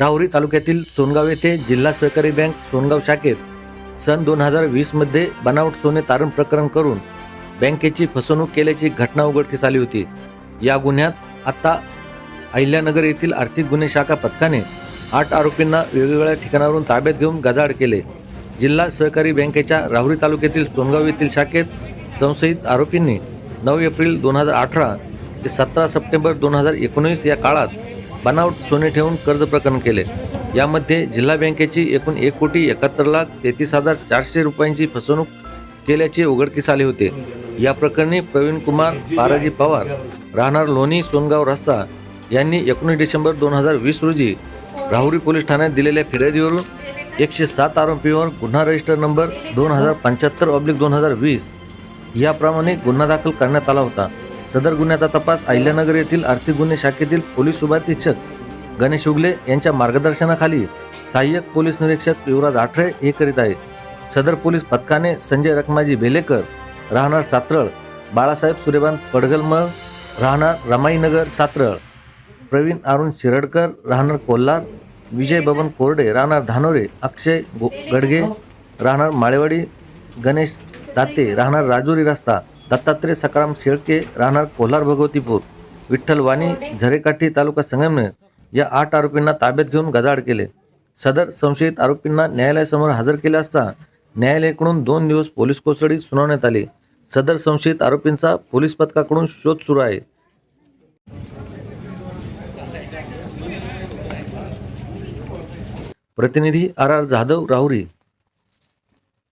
राहुरी तालुक्यातील सोनगाव येथे जिल्हा सहकारी बँक सोनगाव शाखेत सन दोन हजार वीसमध्ये बनावट सोने तारण प्रकरण करून बँकेची फसवणूक केल्याची घटना उघडकीस आली होती. या गुन्ह्यात आता अहिल्यानगर येथील आर्थिक गुन्हे शाखा पथकाने आठ आरोपींना वेगवेगळ्या ठिकाणावरून ताब्यात घेऊन गजाड केले. जिल्हा सहकारी बँकेच्या राहुरी तालुक्यातील सोनगाव येथील शाखेत संशयित आरोपींनी नऊ एप्रिल दोन हजार अठरा ते सतरा सप्टेंबर दोन हजार एकोणीस या काळात बनावट सोने ठेवून कर्ज प्रकरण केले. यामध्ये जिल्हा बँकेची एकूण एक कोटी एकाहत्तर लाख तेहतीस हजार चारशे रुपयांची फसवणूक केल्याचे उघडकीस आले होते. या प्रकरणी प्रवीण कुमार पाराजी पवार राहणार लोणी सोनगाव रस्ता यांनी एकोणीस डिसेंबर दोन हजार वीस रोजी राहुरी पोलीस ठाण्यात दिलेल्या फिर्यादीवरून एकशे सात आरोपीवर गुन्हा रजिस्टर नंबर दोन हजार पंच्याहत्तर ऑब्लिक दोन हजार वीस याप्रमाणे गुन्हा दाखल करण्यात आला होता. सदर गुन्ह्याचा तपास अहिल्यानगर येथील आर्थिक गुन्हे शाखेतील पोलीस उपाधीक्षक गणेश उगले यांच्या मार्गदर्शनाखाली सहाय्यक पोलीस निरीक्षक युवराज आठरे हे करीत आहे सदर पोलीस पथकाने संजय रखमाजी भेलेकर राहणार सातरळ बाळासाहेब सूर्यबान पडगलमळ राहणार रमाईनगर सातरळ प्रवीण अरुण शिरडकर राहणार कोल्हार विजय बबन कोरडे राहणार धानोरे अक्षय गो गडगे राहणार माळेवाडी गणेश दाते राहणार राजुरी रस्ता दत्तात्रय सकाराम शेळके राहणार कोल्हार भगवतीपूर. विठ्ठल वाणी झरेकाठी तालुका संगमनेर या आठ आरोपींना ताब्यात घेऊन गजाआड केले. सदर संशयित आरोपींना न्यायालयासमोर हजर केले असता न्यायालयाकडून दोन दिवस पोलीस कोठडी सुनावण्यात आली. सदर संशयित आरोपींचा पोलीस पथकाकडून शोध सुरू आहे. प्रतिनिधी आर आर जाधव राहुरी